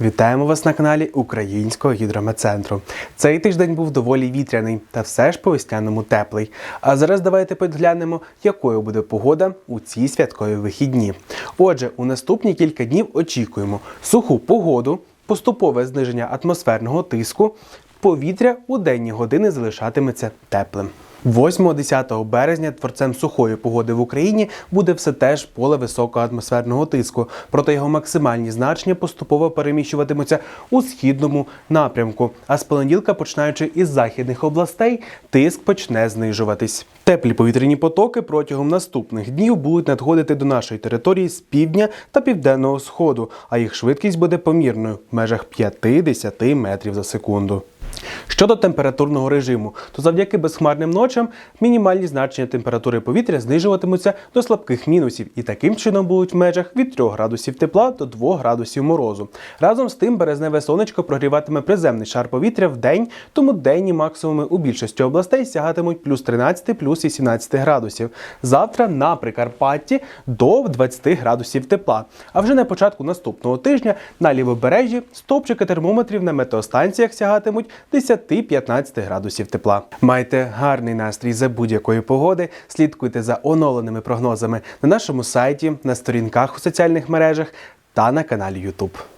Вітаємо вас на каналі Українського гідрометцентру. Цей тиждень був доволі вітряний та все ж по весняному теплий. А зараз давайте підглянемо, якою буде погода у ці святкові вихідні. Отже, у наступні кілька днів очікуємо суху погоду, поступове зниження атмосферного тиску. Повітря у денні години залишатиметься теплим. 8-10 березня творцем сухої погоди в Україні буде все теж поле високого атмосферного тиску, проте його максимальні значення поступово переміщуватимуться у східному напрямку. А з понеділка, починаючи із західних областей, тиск почне знижуватись. Теплі повітряні потоки протягом наступних днів будуть надходити до нашої території з півдня та південного сходу, а їх швидкість буде помірною в межах 5-10 метрів за секунду. Щодо температурного режиму, то завдяки безхмарним ночам мінімальні значення температури повітря знижуватимуться до слабких мінусів і таким чином будуть в межах від 3 градусів тепла до 2 градусів морозу. Разом з тим березневе сонечко прогріватиме приземний шар повітря в день, тому денні максимуми у більшості областей сягатимуть плюс 13, плюс 18 градусів. Завтра на Прикарпатті до 20 градусів тепла. А вже на початку наступного тижня на лівобережжі стовпчики термометрів на метеостанціях сягатимуть 10-15 градусів тепла. Майте гарний настрій за будь-якої погоди. Слідкуйте за оновленими прогнозами на нашому сайті, на сторінках у соціальних мережах та на каналі YouTube.